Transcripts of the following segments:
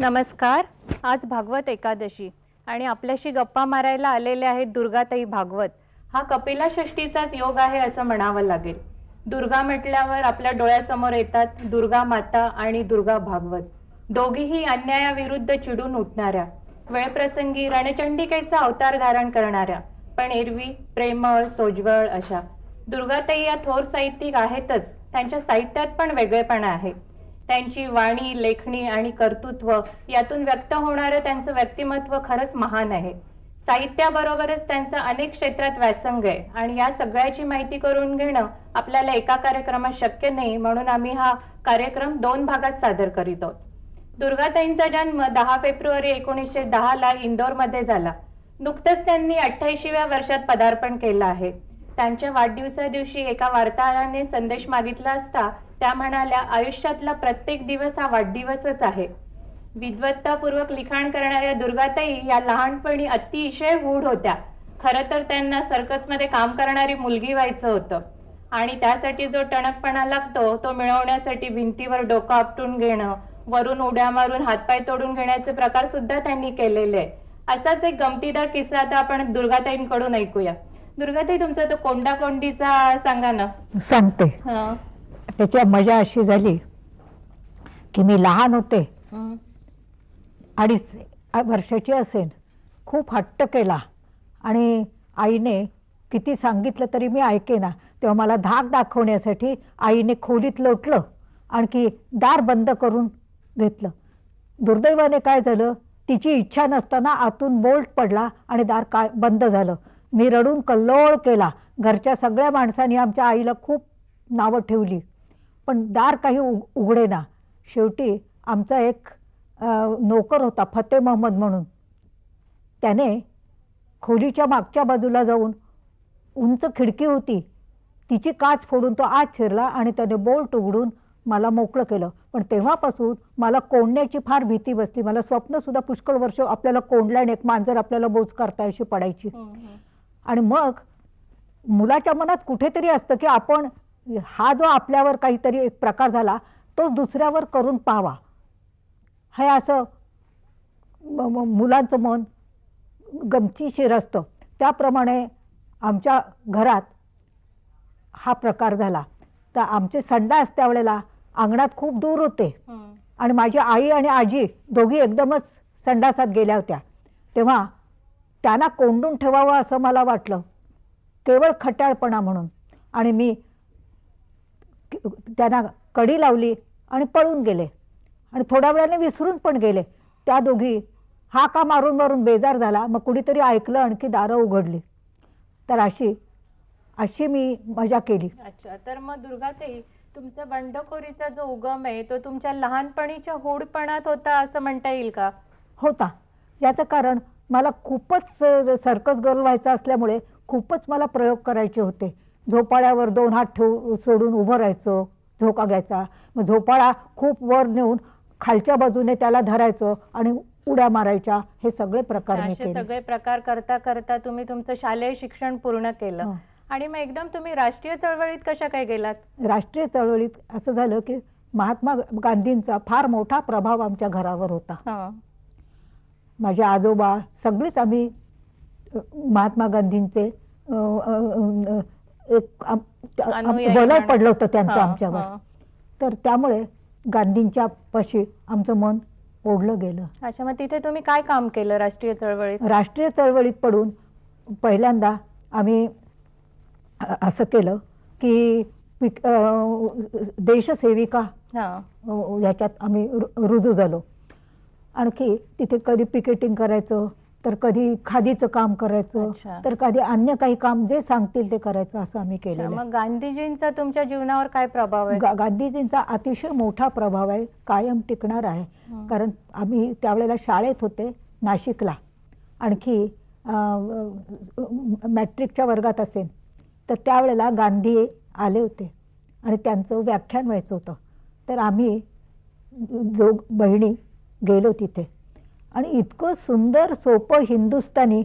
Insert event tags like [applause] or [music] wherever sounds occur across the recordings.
नमस्कार आज भागवत एकादशी आणि आपल्याशी गप्पा मारायला आलेले आहेत दुर्गाताई भागवत. हा कपिला षष्टीचाच योग आहे असं म्हणावं लागेल. दुर्गा म्हटल्यावर आपल्या डोळ्यासमोर येतात दुर्गा माता आणि दुर्गा भागवत. दोघीही अन्यायाविरुद्ध चिडून उठणाऱ्या वेळप्रसंगी रणचंडिकेचा अवतार धारण करणाऱ्या पण एरवी प्रेमळ सोज्वळ अशा. दुर्गाताई या थोर साहित्यिक आहेतच त्यांच्या साहित्यात पण वेगळेपणा आहे. त्यांची वाणी लेखणी आणि कर्तृत्व यातून व्यक्त होणारं त्यांचं व्यक्तिमत्व खरंच महान आहे. साहित्याबरोबरच त्यांचं अनेक क्षेत्रात व्यासंग आहे आणि या सगळ्याची माहिती करून घेणं आपल्याला एका कार्यक्रमात शक्य नाही म्हणून आम्ही हा कार्यक्रम दोन भागात सादर करीत आहोत. दुर्गाताईंचा जन्म दहा फेब्रुवारी एकोणीसशे दहाला इंदोरमध्ये झाला. नुकतंच त्यांनी अठ्ठ्याऐंशीव्या वर्षात पदार्पण केलं आहे. त्यांच्या वाढदिवसा दिवशी एका वार्ताहराने संदेश मागितला असता त्या म्हणाल्या आयुष्यातला प्रत्येक दिवस हा वाढदिवसच आहे. विद्वत्तापूर्वक लिखाण करणाऱ्या दुर्गाताई या लहानपणी अतिशय गूढ होत्या. खरं तर त्यांना सर्कसमध्ये काम करणारी मुलगी व्हायचं होतं. आणि त्यासाठी जो टणकपणा लागतो तो मिळवण्यासाठी भिंतीवर डोकं आपटून घेणं वरून उड्या मारून हातपाय तोडून घेण्याचे प्रकार सुद्धा त्यांनी केलेले असाच एक गमतीदार किस्सा आता आपण दुर्गाताईंकडून ऐकूया. दुर्गाताई तुमचा तो कोंडा कोंडीचा सांगा ना. सांगते. त्याची मजा अशी झाली की मी लहान होते. अडीच वर्षाची असेल खूप हट्ट केला. आणि आईने किती सांगितलं तरी मी ऐकेना. तेव्हा मला धाक दाखवण्यासाठी आईने खोलीत लोटलं. आणखी दार बंद करून घेतलं. दुर्दैवाने काय झालं? तिची इच्छा नसताना आतून बोल्ट पडला आणि दार काय बंद झालं. मी रडून कल्लोळ केला. घरच्या सगळ्या माणसांनी आमच्या आईला खूप नावं ठेवली. पण दार काही उग उघडे ना शेवटी आमचा एक नोकर होता फते महम्मद म्हणून. त्याने खोलीच्या मागच्या बाजूला जाऊन उंच खिडकी होती. तिची काच फोडून तो आत शिरला आणि त्याने बोल्ट उघडून मला मोकळं केलं. पण तेव्हापासून मला कोंडण्याची फार भीती बसली. मला स्वप्नसुद्धा पुष्कळ वर्ष आपल्याला कोंडल्याने एक मांजर आपल्याला बोच करता अशी पडायची. आणि मग मुलाच्या मनात कुठेतरी असतं की आपण हा जो आपल्यावर काहीतरी एक प्रकार झाला तो दुसऱ्यावर करून पाहावा. हे असं मुलांचं मन गमतीशीर असतं त्याप्रमाणे आमच्या घरात हा प्रकार झाला. तर आमचे संडास त्यावेळेला अंगणात खूप दूर होते. आणि माझी आई आणि आजी दोघी एकदमच संडासात गेल्या होत्या. तेव्हा त्यांना कोंडून ठेवावं असं मला वाटलं. केवळ खट्याळपणा म्हणून. आणि मी त्यांना कडी लावली आणि पळून गेले. आणि थोड्या वेळाने विसरून पण गेले. त्या दोघी हा का मारून मारून बेजार झाला. मग कुणीतरी ऐकलं आणखी दारं उघडली. तर अशी अशी मी मजा केली. अच्छा तर मग दुर्गाताई तुमचा बंडखोरीचा जो उगम आहे तो तुमच्या लहानपणीच्या होडपणात होता असं म्हणता येईल का? होता. याचं कारण मला खूपच सर्कस गर्ल व्हायचं असल्यामुळे खूपच मला प्रयोग करायचे होते. झोपाळ्यावर दोन हात ठेवून सोडून उभं राहायचं झोका घ्यायचा. मग झोपाळा खूप वर नेऊन खालच्या बाजूने त्याला धरायचं आणि उड्या मारायच्या. हे सगळे प्रकार मी असे केले. सगळे प्रकार करता करता तुम्ही तुमचं शालेय शिक्षण पूर्ण केलं. हो. आणि मग एकदम तुम्ही राष्ट्रीय चळवळीत कशा काय गेलात? राष्ट्रीय चळवळीत असं झालं की महात्मा गांधींचा फार मोठा प्रभाव आमच्या घरावर होता. माझे आजोबा सगळेच आम्ही महात्मा गांधींचे म्हणून. पडलं होतं त्यांचं आमच्यावर. तर त्यामुळे गांधींच्या पाशी आमचं मन ओढलं गेलं. अच्छा मग तिथे तुम्ही काय काम केलं राष्ट्रीय चळवळीत? राष्ट्रीय चळवळीत पडून पहिल्यांदा आम्ही असं केलं की देशसेविका याच्यात आम्ही रुजू झालो. आणखी तिथे कधी पिकेटिंग करायचं तर कधी खादीचं काम करायचं. तर कधी अन्य काही काम जे सांगतील ते करायचं असं आम्ही आहे. मग गांधीजींचा तुमच्या जीवनावर काय प्रभाव आहे गा- गांधीजींचा अतिशय मोठा प्रभाव आहे कायम टिकणार आहे. कारण आम्ही त्यावेळेला शाळेत होते नाशिकला आणखी मॅट्रिकच्या वर्गात असेल तर त्यावेळेला गांधी आले होते आणि त्यांचं व्याख्यान व्हायचं होतं तर आम्ही दोघ बहिणी गेलो तिथे आणि इतकं सुंदर सोपं हिंदुस्थानी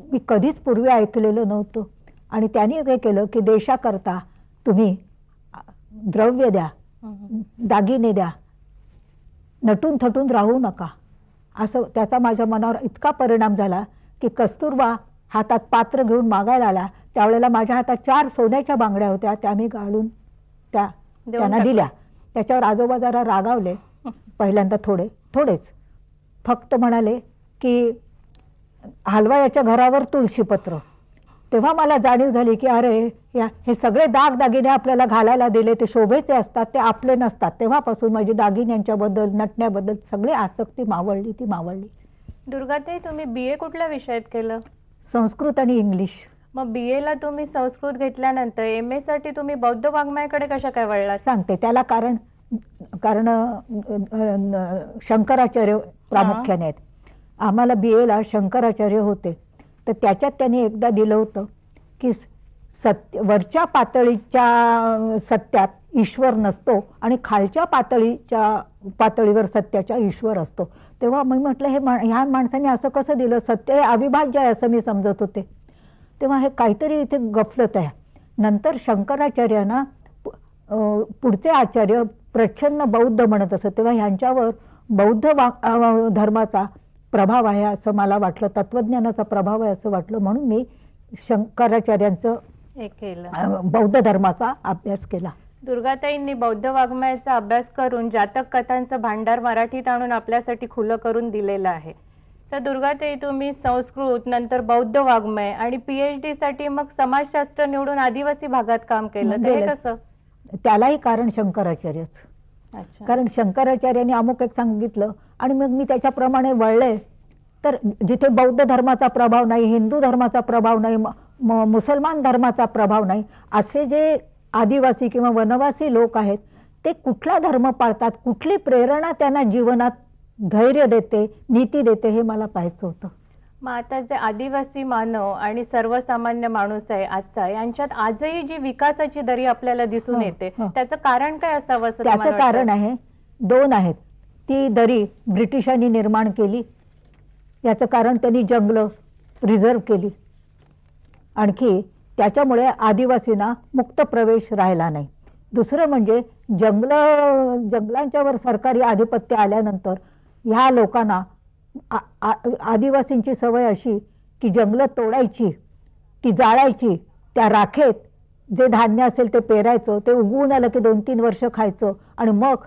मी कधीच पूर्वी ऐकलेलं नव्हतं आणि त्यांनी काय केलं की देशाकरता तुम्ही द्रव्य द्या. दागिने द्या नटून थटून राहू नका असं त्याचा माझ्या मनावर इतका परिणाम झाला की कस्तुरबा हातात पात्र घेऊन मागायला आला त्यावेळेला माझ्या हातात चार सोन्याच्या बांगड्या होत्या त्या मी गाळून त्या त्यांना. दिल्या त्याच्यावर आजोबा जरा रागावले पहिल्यांदा थोडे थोडेच फक्त म्हणाले की हलवायाच्या घरावर तुळशीपत्र तेव्हा मला जाणीव झाली की अरे या हे सगळे दाग दागिने आपल्याला घालायला दिले ते शोभेचे असतात ते आपले नसतात. तेव्हापासून माझी दागिन्यांच्याबद्दल नटण्याबद्दल सगळी आसक्ती मावळली ती मावळली. दुर्गाताई तुम्ही बी ए कुठल्या विषयात केलं? संस्कृत आणि इंग्लिश. मग बी ला तुम्ही संस्कृत घेतल्यानंतर एम ए साठी तुम्ही बौद्ध वाङ्मयाकडे कशा काय वळलात? सांगते त्याला कारण कारण शंकराचार्य प्रामुख्याने आहेत. आम्हाला बी एला शंकराचार्य होते. तर त्याच्यात त्यांनी एकदा दिलं होतं की सत्य वरच्या पातळीच्या सत्यात ईश्वर नसतो आणि खालच्या पातळीच्या पातळीवर सत्याच्या ईश्वर असतो. तेव्हा मी म्हटलं हे मा ह्या माणसाने असं कसं दिलं? सत्य हे अविभाज्य आहे असं मी समजत होते. तेव्हा हे काहीतरी इथे गफलत आहे. नंतर शंकराचार्यांना पुढचे आचार्य प्रच्छन्न बौद्ध म्हणत असत. तेव्हा ह्यांच्यावर बौद्ध वा धर्माचा प्रभाव आहे असं मला वाटलं तत्वज्ञानाचा प्रभाव आहे असं वाटलं म्हणून मी शंकराचार्यांचं हे बौद्ध धर्माचा अभ्यास केला. दुर्गाताईंनी बौद्ध वाङ्मयाचा अभ्यास करून जातक कथांचं भांडार मराठीत आणून आपल्यासाठी खुलं करून दिलेलं आहे. तर दुर्गाताई तुम्ही संस्कृत नंतर बौद्ध वाङ्मय आणि पीएच डी साठी मग समाजशास्त्र निवडून आदिवासी भागात काम केलं. गेलं. कसं? त्यालाही कारण शंकराचार्यच. कारण शंकराचार्याने अमुक एक सांगितलं आणि मग मी त्याच्याप्रमाणे वळले. तर जिथे बौद्ध धर्माचा प्रभाव नाही हिंदू धर्माचा प्रभाव नाही म- म- मुसलमान धर्माचा प्रभाव नाही असे जे आदिवासी किंवा वनवासी लोक आहेत ते कुठला धर्म पाळतात कुठली प्रेरणा त्यांना जीवनात धैर्य देते नीती देते हे मला पाहायचं होतं. मग आता जे आदिवासी मानव आणि सर्वसामान्य माणूस आहे आजचा यांच्यात आजही जी विकासाची दरी आपल्याला दिसून येते. त्याचं कारण काय असावं असं त्याचं कारण? आहे दोन आहेत ती दरी ब्रिटिशांनी निर्माण केली याचं कारण त्यांनी जंगलं रिझर्व केली आणखी त्याच्यामुळे आदिवासींना मुक्त प्रवेश राहिला नाही दुसरं म्हणजे जंगलं जंगलांच्यावर सरकारी आधिपत्य आल्यानंतर ह्या लोकांना आ- आ- आदिवासींची सवय अशी की जंगलं तोडायची ती जाळायची त्या राखेत जे धान्य असेल ते पेरायचं ते उगवून आलं की दोन तीन वर्ष खायचं आणि मग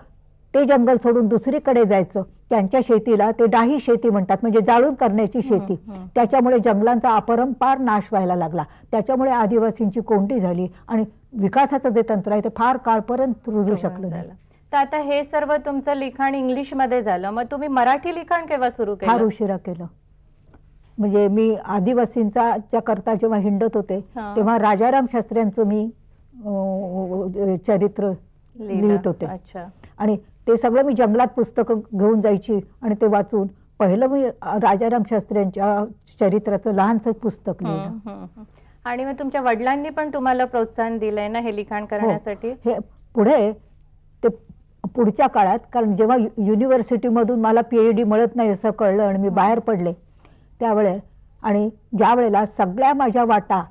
ते जंगल सोडून दुसरीकडे जायचं त्यांच्या शेतीला ते डाही शेती म्हणतात म्हणजे जाळून करण्याची शेती. त्याच्यामुळे जंगलांचा अपरंपार नाश व्हायला लागला त्याच्यामुळे आदिवासींची कोंडी झाली आणि विकासाचं जे तंत्र आहे ते फार काळपर्यंत रुजू शकलं नाही झालं. तर आता हे सर्व तुमचं लिखाण इंग्लिशमध्ये झालं. मग तुम्ही मराठी लिखाण केव्हा सुरू फार केलं उशिरा केलं. म्हणजे मी आदिवासींचा च्या करता जेव्हा हिंडत होते हा. तेव्हा राजाराम शास्त्र्यांचं मी अं, चरित्र लिहिलं. लिहित होते. अच्छा. आणि ते सगळं मी जंगलात पुस्तकं घेऊन जायची आणि ते वाचून पहिलं मी राजाराम शास्त्र्यांच्या चरित्राचं लहानसं पुस्तक लिहिलं. हम्म, हम्म, हम्म. आणि मग तुमच्या वडिलांनी पण तुम्हाला प्रोत्साहन दिलंय ना हे लिखाण करण्यासाठी? हे पुढे पुढच्या काळात कारण जेव्हा यु- युनिव्हर्सिटीमधून मला पी एच डी मिळत नाही असं कळलं आणि मी बाहेर पडले त्यावेळे आणि ज्या वेळेला सगळ्या माझ्या वाटा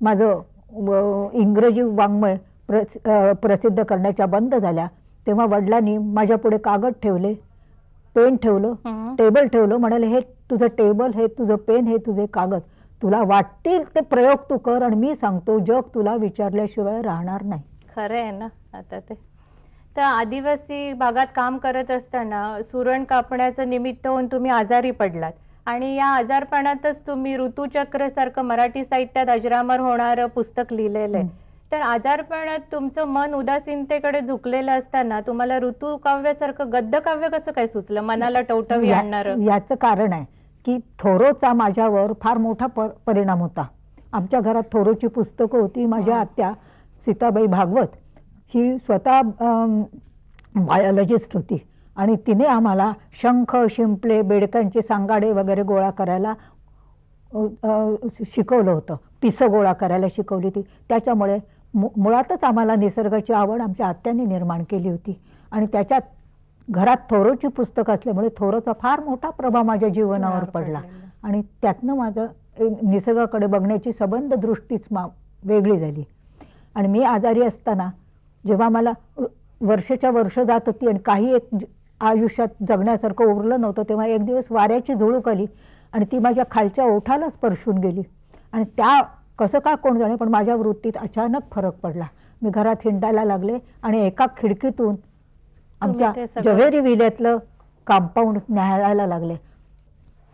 माझं इंग्रजी वाङ्मय प्रस प्रसिद्ध करण्याच्या बंद झाल्या तेव्हा वडिलांनी माझ्या पुढे कागद ठेवले पेन ठेवलं. टेबल ठेवलं म्हणाले हे तुझं टेबल हे तुझं पेन हे तुझे कागद तुला वाटतील ते प्रयोग तू कर आणि मी सांगतो जग तुला विचारल्याशिवाय राहणार नाही. खरं आहे ना आता ते. तर आदिवासी भागात काम करत असताना सुरण कापण्याचं निमित्त होऊन तुम्ही आजारी पडलात. आणि या आजारपणातच तुम्ही ऋतुचक्र सारखं मराठी साहित्यात अजरामर होणारं पुस्तक लिहिलेलं आहे. तर आजारपणात तुमचं मन उदासीनतेकडे झुकलेलं असताना तुम्हाला ऋतुकाव्यासारखं गद्यकाव्य कसं काय सुचलं? मनाला टवटवी आणणारं? याचं कारण आहे की थोरोचा माझ्यावर फार मोठा परिणाम होता. आमच्या घरात थोरोची पुस्तकं होती. माझ्या आत्या सीताबाई भागवत ही स्वतः बायोलॉजिस्ट होती. आणि तिने आम्हाला शंख शिंपले बेडकांचे सांगाडे वगैरे गोळा करायला शिकवलं होतं. पिसं गोळा करायला शिकवली होती. त्याच्यामुळे मु- मुळातच आम्हाला निसर्गाची आवड आमच्या आत्याने निर्माण केली होती. आणि त्याच्यात घरात थोरोची पुस्तक असल्यामुळे थोरोचा फार मोठा प्रभाव माझ्या जीवनावर पडला. आणि त्यातनं माझं निसर्गाकडे बघण्याची सबंध दृष्टीच मा वेगळी झाली. आणि मी आजारी असताना जेव्हा मला वर्षाच्या वर्ष जात होती आणि काही एक आयुष्यात जगण्यासारखं उरलं नव्हतं तेव्हा एक दिवस वाऱ्याची झुळूक आली आणि ती माझ्या खालच्या ओठाला स्पर्शून गेली. आणि त्या कसं काय कोण जाणे पण माझ्या वृत्तीत अचानक फरक पडला. मी घरात हिंडायला लागले आणि एका खिडकीतून आमच्या जवेरी विल्यातलं कंपाऊंड न्यायला लागले.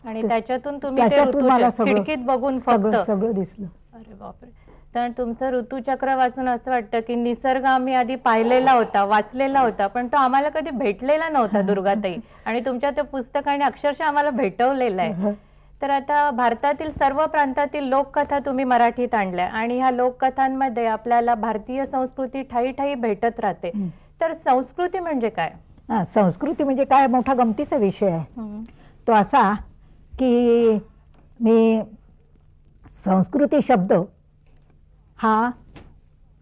आणि त्याच्यातून तुम्ही मला सगळं बघून सगळं दिसलं. अरे बापरे. तर तुमचं ऋतुचक्र वाचून असं वाटतं की निसर्ग आम्ही आधी पाहिलेला होता वाचलेला होता पण तो आम्हाला कधी भेटलेला नव्हता दुर्गाताई. आणि तुमच्या त्या पुस्तकाने अक्षरशः आम्हाला भेटवलेला आहे. तर आता भारतातील सर्व प्रांतातील लोककथा तुम्ही मराठीत आणल्या आणि ह्या लोककथांमध्ये आपल्याला भारतीय संस्कृती ठाई ठाई भेटत राहते. हं. तर संस्कृती म्हणजे काय? हा, संस्कृती म्हणजे काय? मोठा गमतीचा विषय आहे. तो असा की मी संस्कृती शब्द हा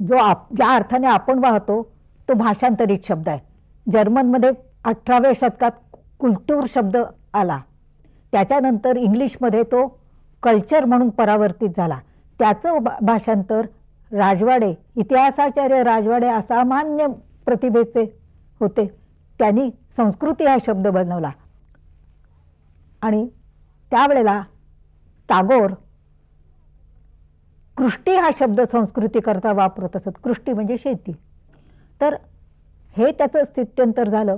जो आप ज्या अर्थाने आपण वाहतो तो भाषांतरित शब्द आहे. जर्मनमध्ये अठराव्या शतकात कुल्टूर शब्द आला. त्याच्यानंतर इंग्लिशमध्ये तो कल्चर म्हणून परावर्तित झाला. त्याचं भा- भाषांतर राजवाडे इतिहासाचार्य राजवाडे असामान्य प्रतिभेचे होते. त्यांनी संस्कृती हा शब्द बनवला. आणि त्यावेळेला टागोर कृष्टी हा शब्द संस्कृतीकरता वापरत असत. कृष्टी म्हणजे शेती. तर हे त्याचं स्थित्यंतर झालं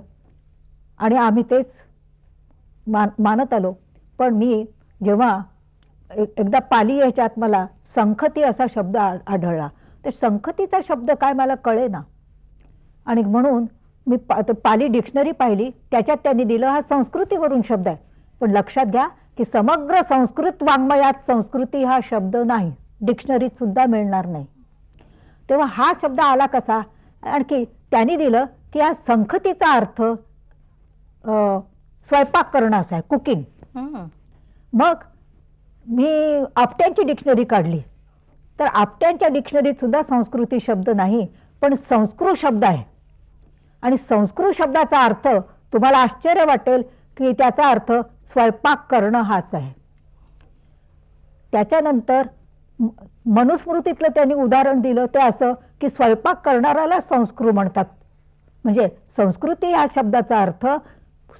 आणि आम्ही तेच मान मानत आलो. पण मी जेव्हा एकदा पाली ह्याच्यात मला संखती असा शब्द आ- आढळला. तर संखतीचा शब्द काय मला कळे ना आणि म्हणून मी पा पाली डिक्शनरी पाहिली. त्याच्यात त्यांनी दिलं हा संस्कृतीवरून शब्द आहे. पण लक्षात घ्या की समग्र संस्कृत वाङ्मयात संस्कृती हा शब्द नाही. डिक्शनरीत सुद्धा मिळणार नाही. तेव्हा हा शब्द आला कसा? आणखी त्यांनी दिलं की या संखतीचा अर्थ स्वयंपाक करणं असा आहे कुकिंग. मग मी आपट्यांची डिक्शनरी काढली. तर आपट्यांच्या डिक्शनरीत सुद्धा संस्कृती शब्द नाही पण संस्कृत शब्द आहे. आणि संस्कृत शब्दाचा अर्थ तुम्हाला आश्चर्य वाटेल की त्याचा अर्थ स्वयंपाक करणं हाच आहे. त्याच्यानंतर मनुस्मृतीतलं त्यांनी उदाहरण दिलं ते असं की स्वयंपाक करणाऱ्याला संस्कृत म्हणतात. म्हणजे संस्कृती या शब्दाचा अर्थ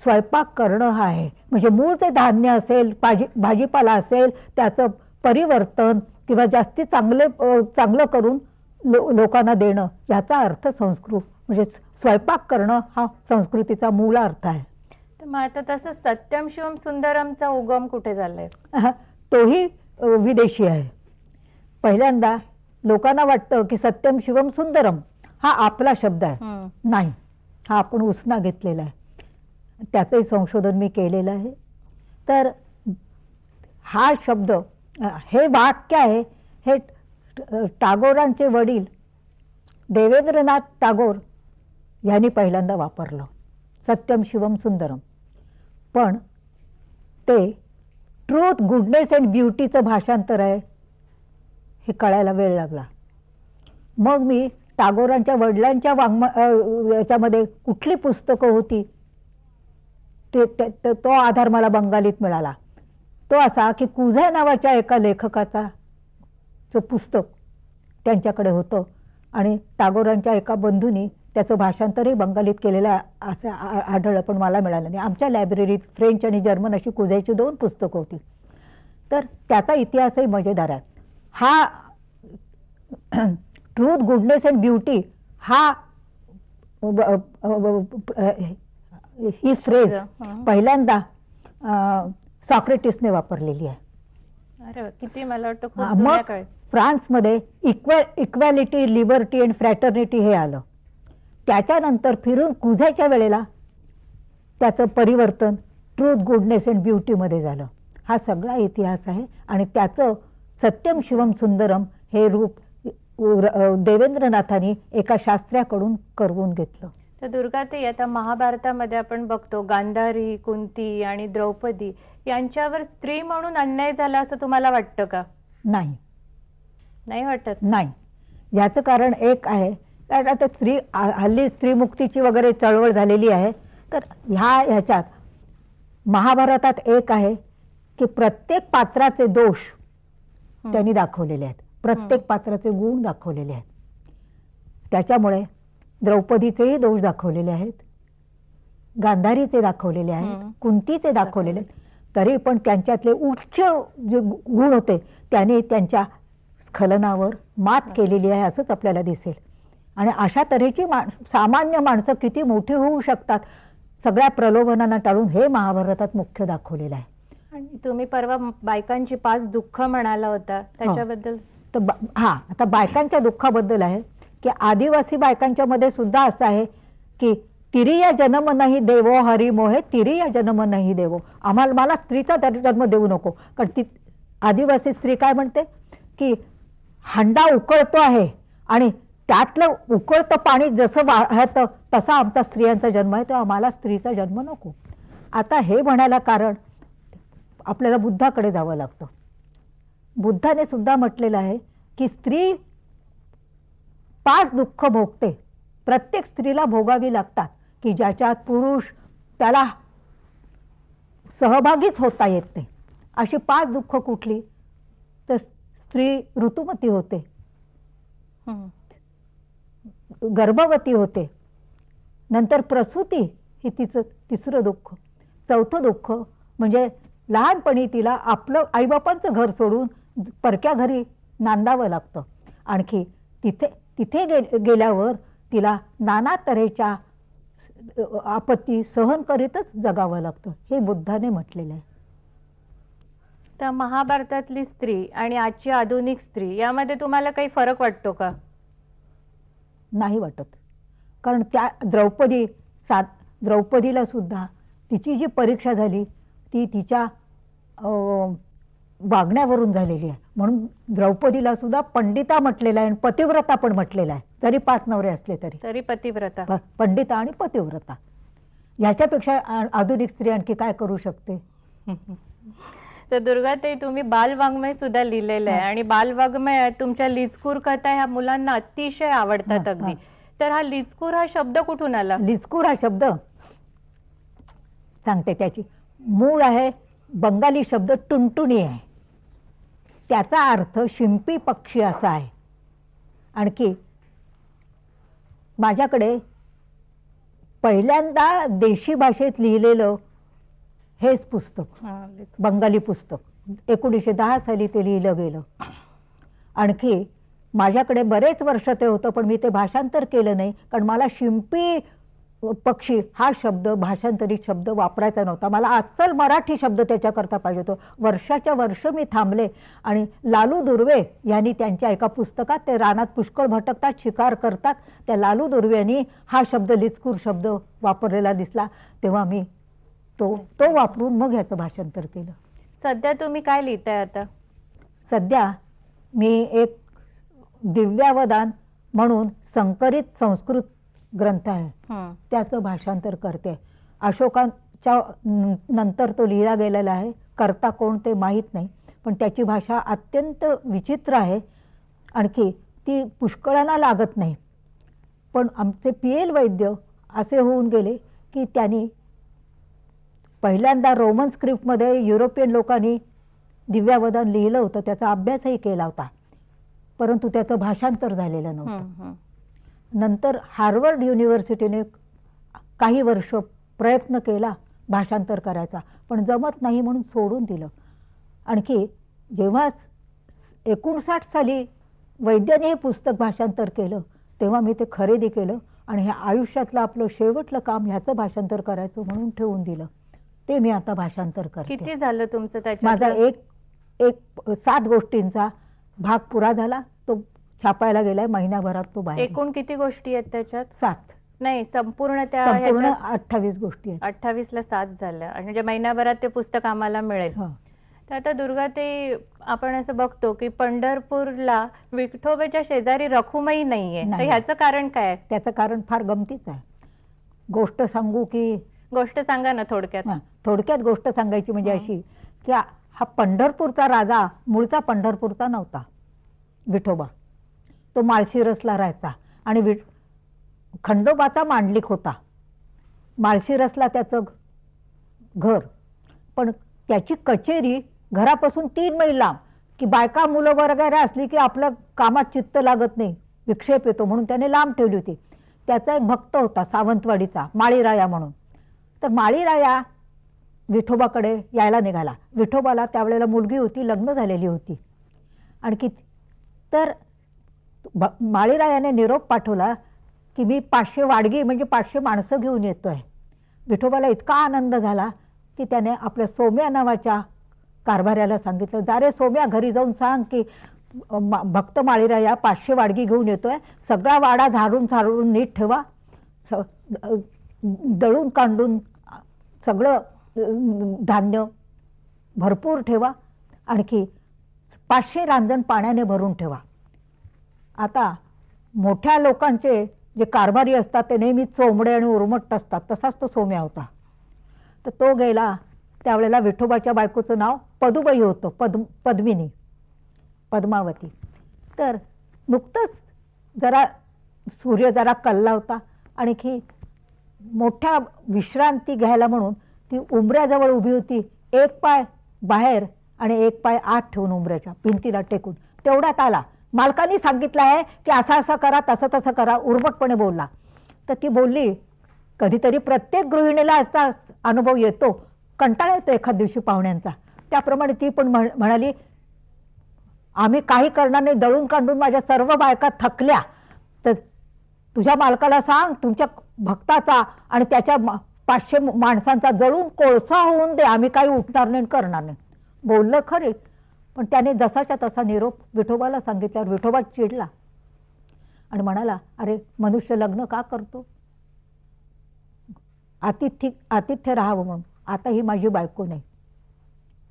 स्वयंपाक करणं हा आहे. म्हणजे मूळ ते धान्य असेल भाजी भाजीपाला असेल त्याचं परिवर्तन किंवा जास्ती चांगले चांगलं करून लो लोकांना देणं याचा अर्थ संस्कृत म्हणजे स्वयंपाक करणं हा संस्कृतीचा मूळ अर्थ आहे. तर मग आता तसं सत्यम शिवम सुंदरमचा उगम कुठे झालाय? तोही विदेशी आहे. पहिल्यांदा लोकांना वाटतं की सत्यम शिवम सुंदरम हा आपला शब्द आहे. नाही हा आपण उसना घेतलेला आहे. त्याचंही संशोधन मी केलेलं आहे. तर हा शब्द हे वाक्य आहे हे टागोरांचे वडील देवेंद्रनाथ टागोर यांनी पहिल्यांदा वापरलं. सत्यम शिवम सुंदरम. पण ते ट्रूथ गुडनेस अँड ब्युटीचं भाषांतर आहे. हे कळायला वेळ लागला. मग मी टागोरांच्या वडिलांच्या वाङ्म याच्यामध्ये कुठली पुस्तकं होती? ते ते- ते- तो आधार मला बंगालीत मिळाला. तो असा की कुझे नावाच्या एका लेखकाचा जो पुस्तक त्यांच्याकडे होतं आणि टागोरांच्या एका बंधूंनी त्याचं भाषांतरही बंगालीत केलेलं असं आ- आढळलं पण मला मिळालं नाही. आमच्या लायब्ररीत फ्रेंच आणि जर्मन अशी कुझ्याची दोन पुस्तकं होती. तर त्याचा इतिहासही मजेदार आहे. हा ट्रूथ गुडनेस अँड ब्युटी हा ही फ्रेज. पहिल्यांदा सॉक्रेटिसने वापरलेली आहे. अरे किती मला वाटतं मग फ्रान्समध्ये इक्वॅ इक्वॅलिटी लिबर्टी अँड फ्रॅटर्निटी हे आलं. त्याच्यानंतर फिरून कुझायच्या वेळेला त्याचं परिवर्तन ट्रूथ गुडनेस अँड ब्युटीमध्ये झालं. हा सगळा इतिहास आहे आणि त्याचं सत्यम शिवम सुंदरम हे रूप देवेंद्रनाथांनी एका शास्त्र्याकडून करवून घेतलं. तर दुर्गाताई आता महाभारतामध्ये आपण बघतो गांधारी कुंती आणि द्रौपदी यांच्यावर स्त्री म्हणून अन्याय झाला असं तुम्हाला वाटतं का? नाही. नाही वाटत? नाही. याचं कारण एक आहे कारण आता स्त्री हल्ली स्त्रीमुक्तीची वगैरे चळवळ झालेली आहे. तर ह्या ह्याच्यात महाभारतात एक आहे की प्रत्येक पात्राचे दोष. त्यांनी दाखवलेले आहेत. प्रत्येक पात्राचे गुण दाखवलेले आहेत. त्याच्यामुळे द्रौपदीचेही दोष दाखवलेले आहेत. गांधारीचे दाखवलेले आहेत. कुंतीचे दाखवलेले आहेत. तरी पण त्यांच्यातले उच्च जे गुण होते त्याने त्यांच्या स्खलनावर मात केलेली आहे असंच आपल्याला दिसेल. आणि अशा तऱ्हेची माण सामान्य माणसं किती मोठी होऊ शकतात सगळ्या प्रलोभनांना टाळून हे महाभारतात मुख्य दाखवलेलं आहे. आणि तुम्ही परवा बायकांची पाच दुःख म्हणाला होता त्याच्याबद्दल? तर बा- हा आता बायकांच्या दुःखाबद्दल आहे की आदिवासी बायकांच्या मध्ये सुद्धा असं आहे की तिरिया जन्म नाही देवो हरी मोहे तिरिया जन्म नाही देवो. आम्हाला मला स्त्रीचा जन्म देऊ नको कारण ती आदिवासी स्त्री काय म्हणते की हंडा उकळतो आहे आणि त्यातलं उकळतं पाणी जसं वाहतं तसा आमचा स्त्रियांचा जन्म आहे तो आम्हाला स्त्रीचा जन्म नको. आता हे म्हणायला कारण आपल्याला बुद्धाकडे जावं लागतं. बुद्धाने सुद्धा म्हटलेलं आहे की स्त्री पाच दुःख भोगते. प्रत्येक स्त्रीला भोगावी लागतात की ज्याच्यात पुरुष त्याला सहभागीच होता येत नाही. अशी पाच दुःख कुठली? तर स्त्री ऋतुमती होते. गर्भवती होते. नंतर प्रसूती ही तिचं तिसरं दुःख. चौथं दुःख म्हणजे लहानपणी तिला आपलं आईबापांचं घर सोडून परक्या घरी नांदावं लागतं. आणखी तिथे तिथे गे गेल्यावर तिला नाना तऱ्हेच्या आपत्ती सहन करीतच जगावं लागतं हे बुद्धाने म्हटलेलं आहे. तर महाभारतातली स्त्री आणि आजची आधुनिक स्त्री यामध्ये तुम्हाला काही फरक वाटतो का? नाही वाटत. कारण त्या द्रौपदी सा द्रौपदीला सुद्धा तिची जी परीक्षा झाली ती तिच्या वागण्यावरून झालेली आहे. म्हणून द्रौपदीला सुद्धा पंडिता म्हटलेलं आहे आणि पतिव्रता पण म्हटलेलं आहे. जरी पाच नवरे असले तरी. तरी पतिव्रता. प- पंडिता आणि पतिव्रता. ह्याच्यापेक्षा आ- आधुनिक स्त्री आणखी काय करू शकते? [laughs] तर दुर्गाताई तुम्ही बालवाङ्मय सुद्धा लिहिलेलं आहे. हा. आणि बालवाङ्मय तुमच्या लिचकूर कथा ह्या मुलांना अतिशय आवडतात हा, अगदी. तर हा लिचकूर हा शब्द कुठून आला? लिस्कूर हा शब्द. सांगते त्याची. मूळ आहे बंगाली शब्द टुनटुणी आहे. त्याचा अर्थ शिंपी पक्षी असा आहे. आणखी माझ्याकडे पहिल्यांदा देशी भाषेत लिहिलेलं हेच पुस्तक बंगाली पुस्तक. एकोणीसशे दहा साली ते लिहिलं गेलं. आणखी माझ्याकडे बरेच वर्ष ते होतं पण मी ते भाषांतर केलं नाही कारण मला शिंपी पक्षी हा शब्द भाषांतरित शब्द वापरायचा नव्हता. मला अस्सल मराठी शब्द त्याच्याकरता पाहिजे होतो. वर्षाच्या वर्ष मी थांबले आणि लालू दुर्वे यांनी त्यांच्या एका पुस्तकात ते रानात पुष्कळ भटकतात शिकार करतात. त्या लालू दुर्वे यांनी हा शब्द लिचकूर शब्द वापरलेला दिसला. तेव्हा मी तो तो वापरून मग ह्याचं भाषांतर केलं. सध्या तुम्ही काय लिहिताय आता? सध्या मी एक दिव्यावदान म्हणून संकरित संस्कृत ग्रंथ आहे. हं. त्याचं भाषांतर करते. अशोकांच्या नंतर तो लिहिला गेलेला आहे. करता कोण ते माहीत नाही. पण त्याची भाषा अत्यंत विचित्र आहे. आणखी ती पुष्कळांना लागत नाही. पण आमचे पी एल वैद्य असे होऊन गेले की त्यांनी पहिल्यांदा रोमन स्क्रिप्टमध्ये युरोपियन लोकांनी दिव्यावदान लिहिलं होतं. त्याचा अभ्यासही केला होता. परंतु त्याचं भाषांतर झालेलं नव्हतं. नंतर हार्वर्ड युनिव्हर्सिटीने काही वर्ष प्रयत्न केला भाषांतर करायचा पण जमत नाही म्हणून सोडून दिलं. आणखी जेव्हा एकोणसाठ साली वैद्याने हे पुस्तक भाषांतर केलं तेव्हा मी ते खरेदी केलं आणि हे आयुष्यातलं आपलं शेवटलं काम ह्याचं भाषांतर करायचं म्हणून ठेवून दिलं. ते मी आता भाषांतर करते. किती झालं तुमचं माझा एक एक सात गोष्टींचा भाग पुरा झाला. तो छापायला गेलाय महिन्याभरात तो बाहेर एकूण किती गोष्टी आहेत त्याच्यात? सात. नाही संपूर्ण त्या संपूर्ण अठ्ठावीस गोष्टी आहेत. अठ्ठावीस ला सात झाल्या आणि म्हणजे महिन्याभरात ते पुस्तक आम्हाला मिळेल. हं. तर आता दुर्गा ते आपण असं बघतो की पंढरपूरला विठोबाच्या शेजारी रखुमाई नाहीये. तर. ह्याचं कारण काय? त्याचं कारण फार गमतीच आहे. गोष्ट सांगू की गोष्ट सांगा ना थोडक्यात. थोडक्यात गोष्ट सांगायची म्हणजे. अशी की हा पंढरपूरचा राजा मूळचा पंढरपूरचा नव्हता विठोबा. तो माळशिरसला राहायचा. आणि वि खंडोबाचा मांडलिक होता. माळशिरसला त्याचं घर. पण त्याची कचेरी घरापासून तीन मैल लांब. की बायका मुलं वगैरे असली की आपलं कामात चित्त लागत नाही. विक्षेप येतो म्हणून त्याने लांब ठेवली होती. त्याचा एक भक्त होता सावंतवाडीचा माळीराया म्हणून. तर माळीराया विठोबाकडे यायला निघाला. विठोबाला त्यावेळेला मुलगी होती लग्न झालेली होती. आणखी तर माळीरायाने निरोप पाठवला की मी पाचशे वाडगी म्हणजे पाचशे माणसं घेऊन येतो आहे विठोबाला इतका आनंद झाला की त्याने आपल्या सोम्या नावाच्या कारभाऱ्याला सांगितलं जा रे सोम्या घरी जाऊन सांग की मा- भक्त माळीराया पाचशे वाडगी घेऊन येतो आहे सगळा वाडा झाडून झाडून नीट ठेवा. स दळून कांडून सगळं धान्य भरपूर ठेवा. आणखी पाचशे रांजण पाण्याने भरून ठेवा. आता मोठ्या लोकांचे जे कारभारी असतात ते नेहमी चोंबडे आणि उर्मट असतात. तसाच तो सोम्या होता. तर तो गेला त्यावेळेला विठोबाच्या बायकोचं नाव पदुबाई होतं पद पद्मिनी पद्मावती. तर नुकतंच जरा सूर्य जरा कल्ला होता आणखी मोठ्या विश्रांती घ्यायला म्हणून ती उंबऱ्याजवळ उभी होती. एक पाय बाहेर आणि एक पाय आत ठेवून उंबऱ्याच्या भिंतीला टेकून. तेवढ्यात आला. मालकाने सांगितलं आहे की असं असं करा तसं तसं करा उर्मटपणे बोलला. तर ती बोलली कधीतरी प्रत्येक गृहिणीला असा अनुभव येतो कंटाळा येतो एखाद दिवशी पाहुण्यांचा. त्याप्रमाणे ती पण म्हणाली आम्ही काही करणार नाही दळून काढून माझ्या सर्व बायका थकल्या. तर तुझ्या मालकाला सांग तुमच्या भक्ताचा आणि त्याच्या पाचशे माणसांचा जळून कोळसा होऊन दे आम्ही काही उठणार नाही आणि करणार नाही. बोललं खरे. पण त्याने जसाच्या तसा निरोप विठोबाला सांगितल्यावर विठोबा चिडला आणि म्हणाला अरे मनुष्य लग्न का करतो? आतिथ्य आतिथ्य राहावं म्हणून. आता ही माझी बायको नाही.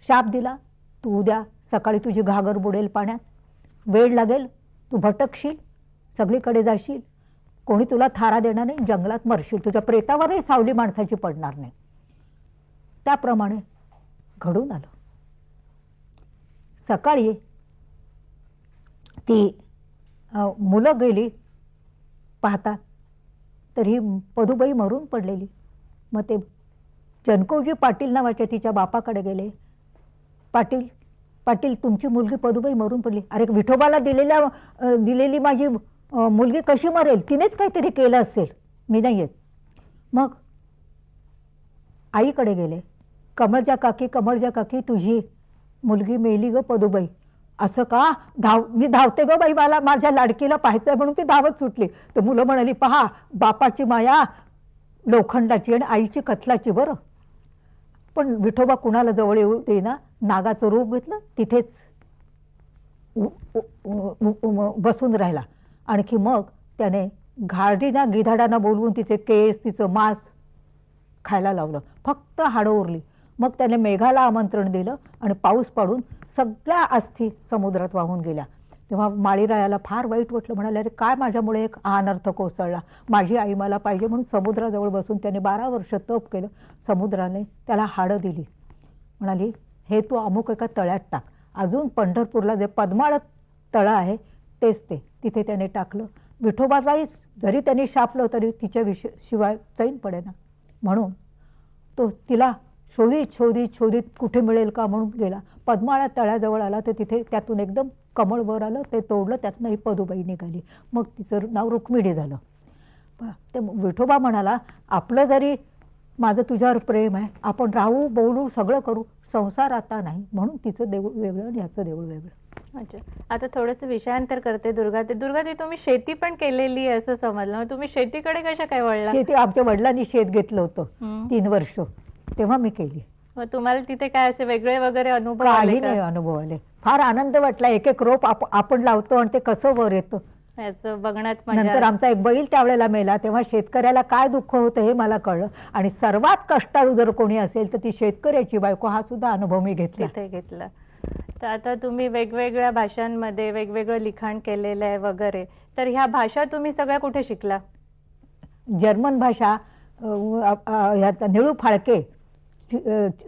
शाप दिला. तू उद्या सकाळी तुझी घागर बुडेल पाण्यात. वेळ लागेल. तू भटकशील. सगळीकडे जाशील. कोणी तुला थारा देणार नाही. जंगलात मरशील. तुझ्या प्रेतावरही सावली माणसाची पडणार नाही. त्याप्रमाणे घडून आलं. सकाळी ती मुलं गेली पाहतात. तर ही पदुबाई मरून पडलेली. मग ते जनकोजी पाटील नावाच्या तिच्या बापाकडे गेले. पाटील पाटील तुमची मुलगी पदुबाई मरून पडली. अरे विठोबाला दिलेल्या दिलेली माझी मुलगी कशी मरेल? तिनेच काहीतरी केलं असेल. मी नाही येत. मग आईकडे गेले. कमळच्या काकी कमळच्या काकी तुझी मुलगी मेली ग पदुबाई. असं का? धाव मी धावते ग बाई मला माझ्या लाडकीला पाहायचंय म्हणून ती धावत सुटली. तर मुलं म्हणाली पहा बापाची माया लोखंडाची आणि आईची कथलाची बरं. पण विठोबा कुणाला जवळ येऊ देईना? नागाचं रूप घेतलं तिथेच उ- बसून राहिला. आणखी मग त्याने घाडीना गिधाडांना बोलवून तिचे केस तिचं मांस खायला लावलं. फक्त हाडं उरली. मग त्याने मेघाला आमंत्रण दिलं आणि पाऊस पाडून सगळ्या अस्थी समुद्रात वाहून गेल्या. तेव्हा माळीरायाला फार वाईट वाटलं. म्हणाले अरे काय माझ्यामुळे एक अनर्थ कोसळला? माझी आई मला पाहिजे म्हणून समुद्राजवळ बसून त्याने बारा वर्ष तप केलं. समुद्राने त्याला हाडं दिली. म्हणाली हे तू अमुक एका तळ्यात टाक. अजून पंढरपूरला जे पद्माळ तळं आहे तेच ते. तिथे त्याने टाकलं. विठोबाचाही जरी त्यांनी शापलं तरी तिच्या विषय शिवाय चैन पडेना. म्हणून तो तिला शोधित शोधित शोधित कुठे मिळेल का म्हणून गेला. पद्माळा तळ्याजवळ आला तर तिथे त्यातून एकदम कमळ वर आलं ते तोडलं त्यातनं ही पदुबाई निघाली. मग तिचं नाव रुक्मिणी झालं. ते विठोबा म्हणाला आपलं जरी माझं तुझ्यावर प्रेम आहे आपण राहू बोलू सगळं करू संसार आता नाही. म्हणून तिचं देऊळ वेगळं आणि ह्याचं देऊळ वेगळं. अच्छा. आता थोडस विषयांतर करते दुर्गा ते. दुर्गा ते तुम्ही शेती पण केलेली आहे असं समजलं. तुम्ही शेतीकडे कशा काय वळला? शेती आमच्या वडिलांनी शेत घेतलं होतं. तीन वर्ष. तेव्हा मी केली. मग तुम्हाला तिथे काय असे वेगळे वगैरे अनुभव आले काही का? नाही अनुभव आले. फार आनंद वाटला. एक एक रोप आप- आपण लावतो आणि ते कसं वर येतं. याचं बघण्यात नंतर मजा आमचा एक बैल त्यावेळेला मेला. तेव्हा शेतकऱ्याला काय दुःख होतं हे मला कळलं. आणि सर्वात कष्टाळू जर कोणी असेल तर ती शेतकऱ्याची बायको हा सुद्धा अनुभव मी घेतला. तिथे घेतला. तर आता तुम्ही वेगवेगळ्या भाषांमध्ये वेगवेगळं लिखाण केलेलं आहे वगैरे. तर ह्या भाषा तुम्ही सगळ्या कुठे शिकला? जर्मन भाषा अ, अ, ह्यात निळू फाळके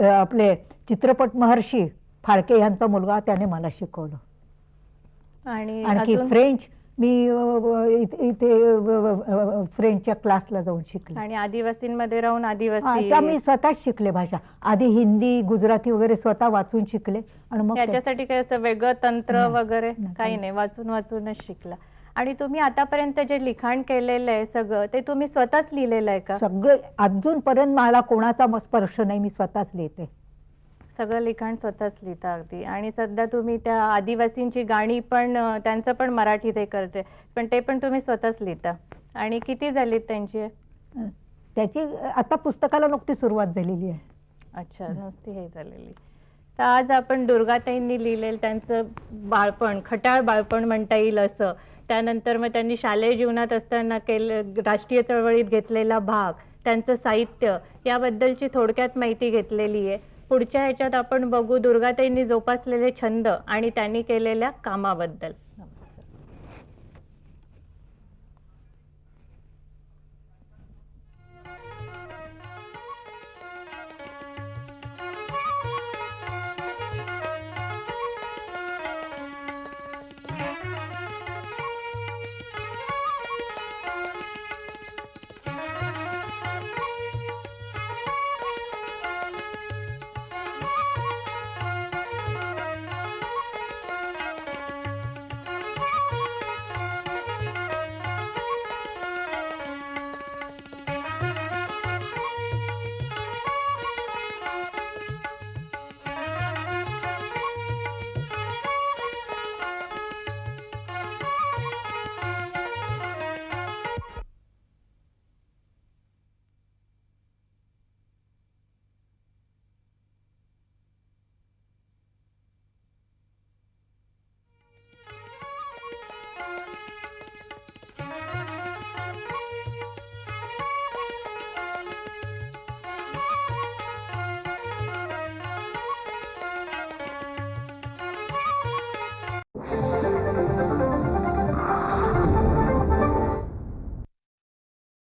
आपले चित्रपट महर्षी फाळके यांचा मुलगा त्याने मला शिकवलं. आणि आणखी फ्रेंच मी इथे फ्रेंचच्या क्लासला जाऊन शिकले. आणि आदिवासींमध्ये राहून आदिवासी त्या मी स्वतःच शिकले भाषा. आधी हिंदी गुजराती वगैरे स्वतः वाचून शिकले. आणि मग ते- याच्यासाठी काही असं वेगळं तंत्र वगैरे काही नाही वाचून वाचूनच शिकला. आणि तुम्ही आतापर्यंत जे लिखाण केलेलं आहे सगळं ते तुम्ही स्वतःच लिहिलेलं आहे का? सगळे अजूनपर्यंत मला कोणाचा म- स्पर्श नाही मी स्वतःच लिहिते. सगळं लिखाण स्वतःच लिहिता अगदी. आणि सध्या तुम्ही त्या आदिवासींची गाणी पण अं, त्यांचं पण मराठीत हे करते पण ते पण तुम्ही स्वतःच लिहिता. आणि किती झालीत त्यांची? त्याची आता पुस्तकाला नुकती सुरुवात झालेली आहे. अच्छा नुसती हे झालेली. तर आज आपण दुर्गाताईंनी लिहिलेलं त्यांचं बाळपण खटाळ बाळपण म्हणता येईल असं. त्यानंतर मग त्यांनी शालेय जीवनात असताना केलं राष्ट्रीय चळवळीत घेतलेला भाग त्यांचं साहित्य याबद्दलची थोडक्यात माहिती घेतलेली आहे. पुढच्या ह्याच्यात आपण बघू दुर्गाताईंनी जोपासलेले छंद आणि त्यांनी केलेल्या कामाबद्दल.